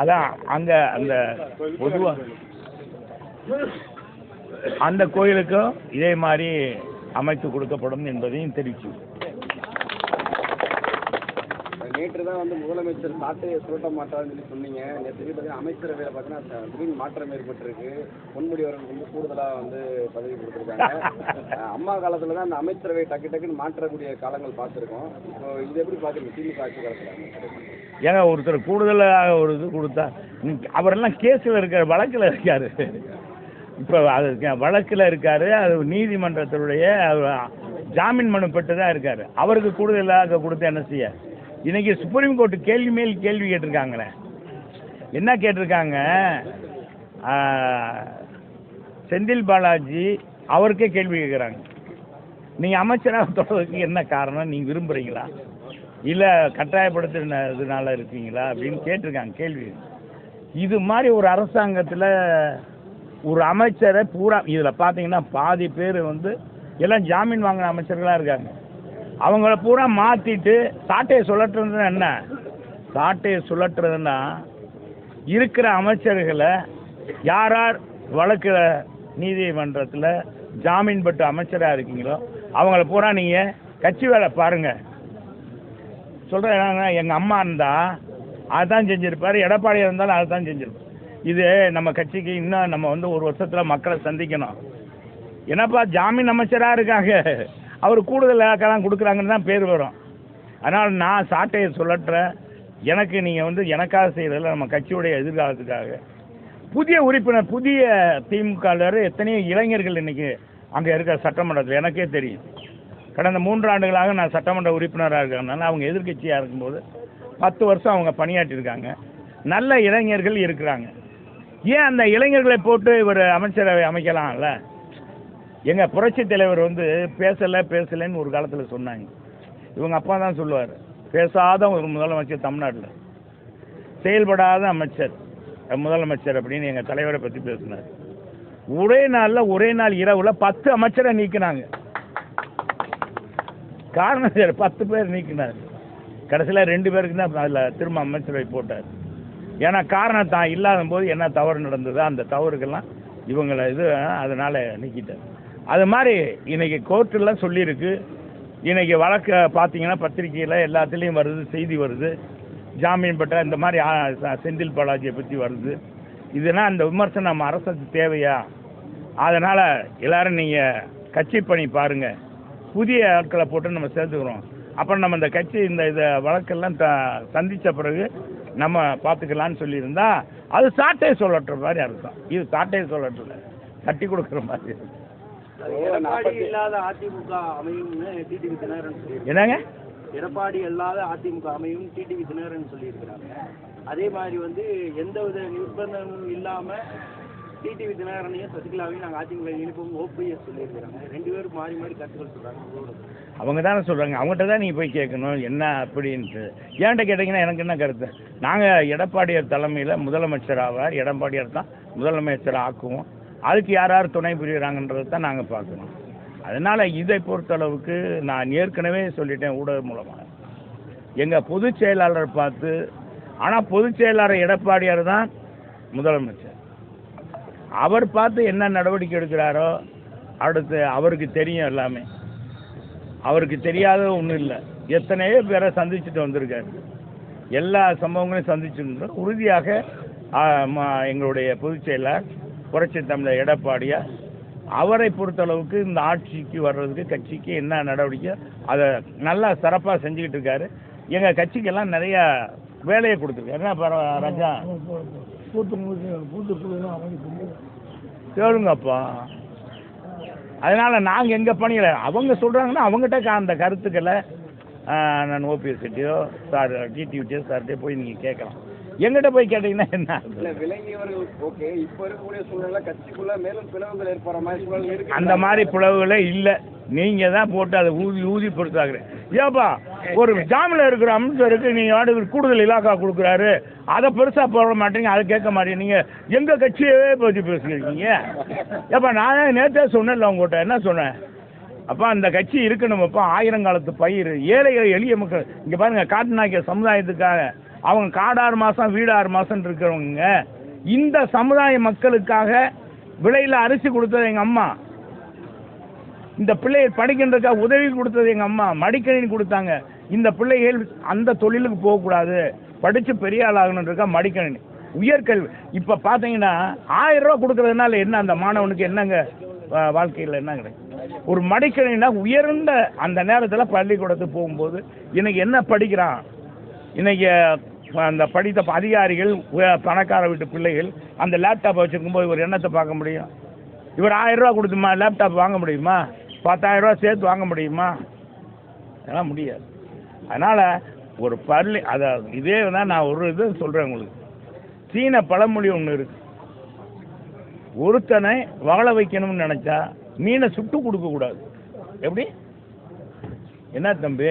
அதான் அங்க அந்த பொதுவா அந்த கோயிலுக்கும் இதே மாதிரி அமைத்து கொடுக்கப்படும் என்பதையும் தெரிவிச்சு. நேற்று தான் வந்து முதலமைச்சர் சாட்டையை சுருட்ட மாட்டாருன்னு சொல்லி சொன்னீங்க. நேற்று பார்த்தீங்கன்னா அமைச்சரவையில் பார்த்தீங்கன்னா திடீர்னு மாற்றம் ஏற்பட்டிருக்கு. பொன்முடி அவர்களுக்கு வந்து கூடுதலாக வந்து பதவி கொடுத்துருக்காங்க. அம்மா காலத்தில் தான் அந்த அமைச்சரவை டக்கு டக்குன்னு மாற்றக்கூடிய காலங்கள் பார்த்துருக்கோம். இப்போ இது எப்படி பார்க்குறீங்க? திமுக ஆட்சி காலத்தில் அமைச்சரவை? ஏங்க ஒருத்தர் கூடுதலாக ஒரு இது கொடுத்தா அவரெல்லாம் கேஸில் இருக்கார் வழக்கில் இருக்கார். இப்போ அது வழக்கில் இருக்கார் அது நீதிமன்றத்தினுடைய ஜாமீன் மனு பெற்று தான் இருக்கார். அவருக்கு கூடுதலாக கொடுத்து என்ன செய்ய? இன்னைக்கு சுப்ரீம் கோர்ட்டு கேள்வி மேல் கேள்வி கேட்டிருக்காங்களே. என்ன கேட்டிருக்காங்க? செந்தில் பாலாஜி அவருக்கே கேள்வி கேட்குறாங்க. நீங்கள் அமைச்சராக தொடர்றதுக்கு என்ன காரணம்? நீங்கள் விரும்புகிறீங்களா இல்லை கட்டாயப்படுத்தினதுனால இருக்கீங்களா அப்படின்னு கேட்டிருக்காங்க கேள்வி. இது மாதிரி ஒரு அரசாங்கத்தில் ஒரு அமைச்சரை பூரா இதில் பார்த்தீங்கன்னா பாதி பேர் வந்து எல்லாம் ஜாமீன் வாங்கின அமைச்சர்களாக இருக்காங்க. அவங்கள பூரா மாற்றிட்டு சாட்டையை சுழற்றுறதுன்னா என்ன? சாட்டையை சுழற்றுறதுன்னா இருக்கிற அமைச்சர்களை யார் யார் வழக்கில் நீதிமன்றத்தில் ஜாமீன் பெற்ற அமைச்சராக இருக்கீங்களோ அவங்கள பூரா நீங்கள் கட்சி வேலை பாருங்கள் சொல்கிறேன் எங்கள் அம்மா இருந்தால் அதுதான் செஞ்சுருப்பார். எடப்பாடியாக இருந்தாலும் அதை தான் செஞ்சிருப்பார். இது நம்ம கட்சிக்கு இன்னும் நம்ம வந்து ஒரு வருஷத்தில் மக்களை சந்திக்கணும். என்னப்பா ஜாமீன் அமைச்சராக இருக்காங்க. அவர் கூடுதல் இலாக்கெல்லாம் கொடுக்குறாங்கன்னு தான் பேர் வரும். அதனால் நான் சாட்டையை சொல்லட்டுறேன் எனக்கு நீங்கள் வந்து எனக்காக செய்கிறதில்ல நம்ம கட்சியுடைய எதிர்காலத்துக்காக. புதிய உறுப்பினர் புதிய திமுகவில் எத்தனையோ இளைஞர்கள் இன்றைக்கி அங்கே இருக்கிற சட்டமன்றத்தில் எனக்கே தெரியும். கடந்த மூன்று ஆண்டுகளாக நான் சட்டமன்ற உறுப்பினராக இருக்கிறதுனால அவங்க எதிர்கட்சியாக இருக்கும்போது பத்து வருஷம் அவங்க பணியாற்றியிருக்காங்க. நல்ல இளைஞர்கள் இருக்கிறாங்க. ஏன் அந்த இளைஞர்களை போட்டு இவர் அமைச்சரவை அமைக்கலாம்ல? எங்கள் புரட்சி தலைவர் வந்து பேசலை பேசலைன்னு ஒரு காலத்தில் சொன்னாங்க. இவங்க அப்பா தான் சொல்லுவார் பேசாத ஒரு முதலமைச்சர் தமிழ்நாட்டில். செயல்படாத அமைச்சர் முதலமைச்சர் அப்படின்னு எங்கள் தலைவரை பற்றி பேசினார். ஒரே நாளில் ஒரே நாள் இரவில் பத்து அமைச்சரை நீக்கினாங்க. காரணம் சார் பத்து பேர் நீக்கினார். கடைசியில் ரெண்டு பேருக்கு தான் அதில் திரும்ப அமைச்சரவை போட்டார். ஏன்னா காரணம் தான் இல்லாத போது என்ன தவறு நடந்ததோ அந்த தவறுக்கெல்லாம் இவங்களை இது அதனால் நீக்கிட்டார். அது மாதிரி இன்னைக்கு கோர்ட்டெல்லாம் சொல்லியிருக்கு. இன்னைக்கு வழக்க பார்த்தீங்கன்னா பத்திரிக்கையில் எல்லாத்துலேயும் வருது செய்தி வருது. ஜாமீன் பெற்ற இந்த மாதிரி செந்தில் பாலாஜியை பற்றி வருது. இதெல்லாம் அந்த விமர்சனம் நம்ம அரசுக்கு தேவையா? அதனால் எல்லோரும் நீங்கள் கட்சி பணி பாருங்கள் புதிய ஆட்களை போட்டு நம்ம சேர்த்துக்கிறோம். அப்புறம் நம்ம இந்த கட்சி இந்த இதை வழக்கெல்லாம் த சந்தித்த பிறகு நம்ம பார்த்துக்கலான்னு சொல்லியிருந்தா அது சாட்டையை சொல்லட்டுற மாதிரி அர்த்தம். இது சாட்டையை சொல்லட்டுல. தட்டி கொடுக்குற மாதிரி. அதிமுக சொல்லியிருக்காங்க என்னங்க? எடப்பாடி இல்லாத அதிமுக அமையும் டிடிவி தினகரன் சொல்லியிருக்கிறாங்க. அதே மாதிரி வந்து எந்த வித நிர்பந்தமும் இல்லாம டிடிவி தினகரனையும் சசிகலாவையும் நாங்கள் அதிமுக யூனிஃபார்ம் ஓபிஎஸ் சொல்லியிருக்கிறாங்க. ரெண்டு பேரும் மாறி மாறி கருத்துக்கள் சொல்கிறாங்க உங்களோட அவங்க தானே சொல்கிறாங்க அவங்ககிட்ட தான் நீங்கள் போய் கேட்கணும். என்ன அப்படின்ட்டு. ஏன்ட்ட கேட்டிங்கன்னா எனக்கு என்ன கருத்து? நாங்கள் எடப்பாடியார் தலைமையில் முதலமைச்சர் ஆவார். எடப்பாடியார் தான் முதலமைச்சர் ஆக்குவோம். அதுக்கு யார் யார் துணை புரியுறாங்கன்றதை தான் நாங்கள் பார்க்கணும். அதனால் இதை பொறுத்தளவுக்கு நான் ஏற்கனவே சொல்லிட்டேன் ஊடகம் மூலமாக எங்கள் பொதுச் செயலாளர் பார்த்து ஆனால் பொதுச் செயலாளர் எடப்பாடியார் தான் முதலமைச்சர். அவர் பார்த்து என்ன நடவடிக்கை எடுக்கிறாரோ அடுத்து அவருக்கு தெரியும் எல்லாமே. அவருக்கு தெரியாத ஒன்றும் இல்லை. எத்தனையோ பேரை சந்திச்சுட்டு வந்திருக்காரு. எல்லா சம்பவங்களையும் சந்திச்சுட்டு உறுதியாக எங்களுடைய பொதுச் செயலாளர் புரட்சி தமிழர் எடப்பாடியார் அவரை பொறுத்தளவுக்கு இந்த ஆட்சிக்கு வர்றதுக்கு கட்சிக்கு என்ன நடவடிக்கை அதை நல்லா சிறப்பாக செஞ்சுக்கிட்டு இருக்காரு. எங்கள் கட்சிக்கெல்லாம் நிறையா வேலையை கொடுத்துருக்காரு. என்ன பரவ ராஜா கேளுங்கப்பா. அதனால் நாங்கள் எங்கள் பணியில் அவங்க சொல்கிறாங்கன்னா அவங்ககிட்ட அந்த கருத்துக்களை நான் ஓபிஎஸ் கிட்டயோ சார் டிடிவிட்டியோ சார்கிட்டயோ போய் நீங்கள் கேட்கலாம். எங்கிட்ட போய் கேட்டிங்கன்னா என்ன? இல்ல விலங்கியவர்கள் ஓகே இப்ப இருக்கக்கூடிய சூழ்நிலை கட்சிக்குள்ள மேலும் பிளவுகள் ஏற்படுற மாதிரி சூழல் இருக்கு. அந்த மாதிரி பிளவுகளே இல்லை. நீங்கள் தான் போட்டு அதை ஊதி ஊதி பொறுத்தாக்குறேன். ஏப்பா ஒரு ஜாமில் இருக்கிற அமைச்சருக்கு நீங்கள் வாடகை கூடுதல் இலாக்கா கொடுக்குறாரு. அதை பெருசாக போட மாட்டீங்க அதை கேட்க மாட்டீங்க. நீங்கள் எங்கள் கட்சியவே பற்றி பேசிக்கிறீங்க ஏப்பா நான் நேற்றே சொன்னேன்ல உங்கள்கிட்ட என்ன சொன்னேன்? அப்பா அந்த கட்சி இருக்கணுமப்பா ஆயிரங்காலத்து பயிர் ஏழை எளிய மக்கள். இங்கே பாருங்கள் காட்டுநாய்க்க சமுதாயத்துக்காக அவங்க காடாறு மாதம் வீடு ஆறு மாதம் இருக்கிறவங்க இந்த சமுதாய மக்களுக்காக விலையில் அரிசி கொடுத்தது எங்கள் அம்மா. இந்த பிள்ளைகள் படிக்கின்றதுக்காக உதவி கொடுத்தது எங்கள் அம்மா. மடிக்கணினி கொடுத்தாங்க. இந்த பிள்ளைகள் அந்த தொழிலுக்கு போகக்கூடாது. படித்து பெரிய ஆள் ஆகணுன்றக்கா மடிக்கணினி. உயர்கல்வி. இப்போ பார்த்தீங்கன்னா ஆயிரம் ரூபா கொடுக்கறதுனால என்ன அந்த மாணவனுக்கு என்னங்க வா- வாழ்க்கையில் என்ன கிடைக்கும்? ஒரு மடிக்கணினா உயர்ந்த அந்த நேரத்தில் பள்ளிக்கூடத்துக்கு போகும்போது இன்னைக்கு என்ன படிக்கிறான்? இன்னைக்கு அந்த படித்த ப- அதிகாரிகள் பணக்கார வீட்டு பிள்ளைகள் அந்த லேப்டாப் வச்சுருக்கும்போது ஒரு எண்ணத்தை பார்க்க முடியும்? இவர் ஆயிரரூவா கொடுத்துமா? லேப்டாப் வாங்க முடியுமா? பத்தாயிரரூவா சேர்த்து வாங்க முடியுமா? அதெல்லாம் முடியாது. அதனால் ஒரு பள்ளி அதை இதே தான் நான் ஒரு இது சொல்கிறேன் உங்களுக்கு. சீன பழமொழி ஒன்று இருக்கு. ஒருத்தனை வாழ வைக்கணும்னு நினச்சா மீனை சுட்டு கொடுக்கக்கூடாது எப்படி? என்ன தம்பி?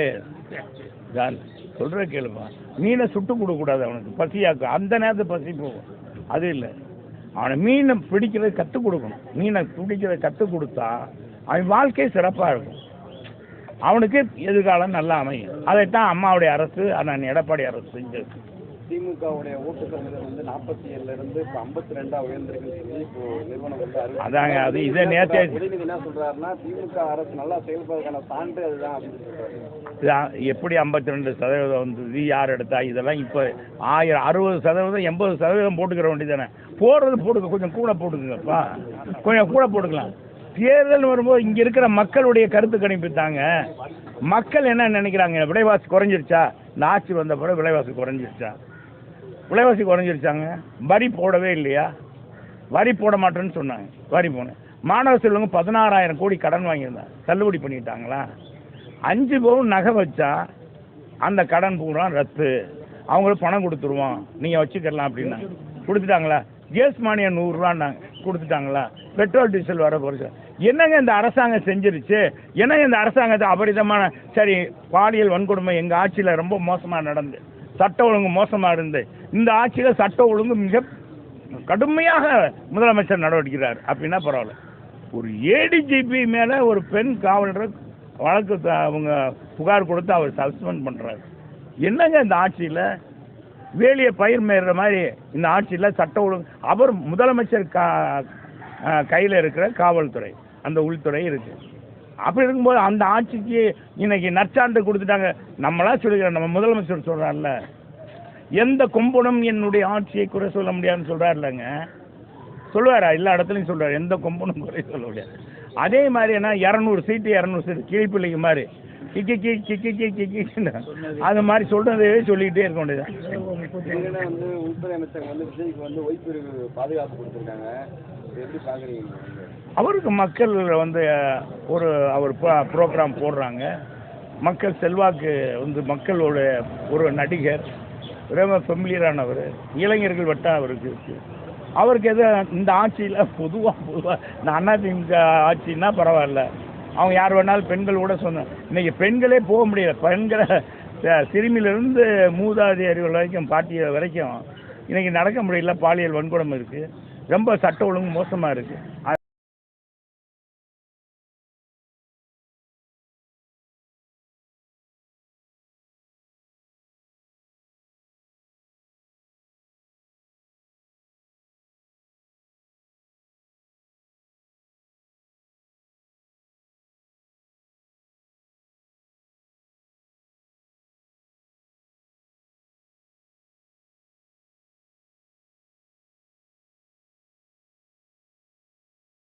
ஜான் சொல்கிற கேளுமா மீனை சுட்டு கொடுக்கக்கூடாது அவனுக்கு. பசியாக்கும் அந்த நேரத்தை பசி போகும். அது இல்லை. அவனை மீனை பிடிக்கிறத கற்றுக் கொடுக்கணும். மீனை பிடிக்கிறத கற்றுக் கொடுத்தா அவன் வாழ்க்கை சிறப்பாக இருக்கும். அவனுக்கு எதிர்காலம் நல்லா அமையும். அதைத்தான் அம்மாவுடைய அரசு அண்ணன் எடப்பாடி அரசு செஞ்சது திமுகவுடைய ஓட்டு சதவீதம் வந்து நாற்பத்தி ஏழுல இருந்து இப்போ ஐம்பத்தி ரெண்டா உயர்ந்திருக்குன்னு சொல்லி இப்போ நிறுவனம் வந்து. அதாங்க, அது இதே உதயநிதி என்ன சொல்றாருன்னா திமுக அரசு நல்லா செயல்படுறதுக்கான சான்று அதுதான் அப்படின்னு சொல்றாரு. இதான் எப்படி ஐம்பத்தி ரெண்டு சதவீதம் வந்தது யார் எடுத்தா இதெல்லாம் இப்போ ஆயிரம் அறுபது சதவீதம் எண்பது சதவீதம் போட்டுக்கிற வேண்டியதானே போடுறது போடுங்க கொஞ்சம் கூட போட்டுக்கங்கப்பா. கொஞ்சம் கூட போட்டுக்கலாம். தேர்தல் வரும்போது இங்கே இருக்கிற மக்களுடைய கருத்து கணிப்பு தாங்க. மக்கள் என்ன நினைக்கிறாங்க விலைவாசி குறைஞ்சிருச்சா? இந்த ஆட்சி வந்த பிறகு விலைவாசி குறைஞ்சிருச்சா? விலைவாசி குறைஞ்சிருச்சாங்க. வரி போடவே இல்லையா? வரி போட மாட்டேன்னு சொன்னாங்க. வரி போனேன். மாணவ செல்வங்க பதினாறாயிரம் கோடி கடன் வாங்கியிருந்தாங்க. தள்ளுபடி பண்ணிட்டாங்களா? அஞ்சு பவுன் நகை வச்சா அந்த கடன் பூரா ரத்து. அவங்களுக்கு பணம் கொடுத்துருவோம். நீங்கள் வச்சுக்கலாம் அப்படின்னாங்க கொடுத்துட்டாங்களா? கேஸ் மானியம் நூறுரூவான்னாங்க. கொடுத்துட்டாங்களா? பெட்ரோல் டீசல் வர போகிறது என்னங்க இந்த அரசாங்கம் செஞ்சிருச்சு? என்னங்க இந்த அரசாங்கத்தை அபரிதமான சரி பாலியல் வன்கொடுமை எங்கள் ஆட்சியில் ரொம்ப மோசமாக நடந்து. சட்ட ஒழுங்கு மோசமாக இருந்து இந்த ஆட்சியில் சட்ட ஒழுங்கு மிக கடுமையாக முதலமைச்சர் நடவடிக்கிறார். அப்படின்னா பரவாயில்ல. ஒரு ஏடிஜிபி மேலே ஒரு பெண் காவலர் வழக்கு அவங்க புகார் கொடுத்து அவர் சஸ்பெண்ட் பண்ணுறாரு என்னங்க இந்த ஆட்சியில்? வேலியை பயிர் மேற மாதிரி இந்த ஆட்சியில் சட்ட ஒழுங்கு அவர் முதலமைச்சர் கா கையில் இருக்கிற காவல்துறை அந்த உள்துறை இருக்குது அப்படி இருக்கும்போது அந்த ஆட்சிக்கு இன்னைக்கு நற்சான்று கொடுத்துட்டாங்க. நம்மளா சொல்லிக்கிறோம் நம்ம முதலமைச்சர் சொல்கிறார்ல எந்த கொம்பனும் என்னுடைய ஆட்சியை குறை சொல்ல முடியாதுன்னு சொல்கிறாருலங்க சொல்லுவாரா? எல்லா இடத்துலையும் சொல்றாரு எந்த கொம்பனும் குறை சொல்ல முடியாது. அதே மாதிரி என்ன? இரநூறு சீட்டு இரநூறு சீட்டு கிளிப்பிள்ளைங்க மாதிரி கிக்கி கி கிக்கி கி கிக்கின்னு அது மாதிரி சொல்றதையே சொல்லிக்கிட்டே இருக்க என்னன்னா வந்து உள்துறை அமைச்சர் வந்து விஜய்க்கு வந்து ஓய்ப்பிரிவு பாதுகாப்பு கொடுத்துருக்காங்க. எப்படி? அவருக்கு மக்கள் வந்து ஒரு அவர் ப்ரோக்ராம் போடுறாங்க. மக்கள் செல்வாக்கு வந்து மக்களோட ஒரு நடிகர் ரொம்ப ஃபெமிலியரானவர் இளைஞர்கள் வட்டம் அவருக்கு இருக்கு. அவருக்கு எது இந்த ஆட்சியில் பொதுவாக பொதுவாக இந்த அதிமுக ஆட்சின்னா பரவாயில்ல. அவங்க யார் வேணாலும் பெண்கள் கூட சொன்ன இன்னைக்கு பெண்களே போக முடியல. பெண்களை சிறுமியிலிருந்து மூதாதி அறிவுகள் வரைக்கும் பாட்டிய வரைக்கும் இன்னைக்கு நடக்க முடியல. பாலியல் வன்கொடம் இருக்குது ரொம்ப சட்ட ஒழுங்கு மோசமாக இருக்குது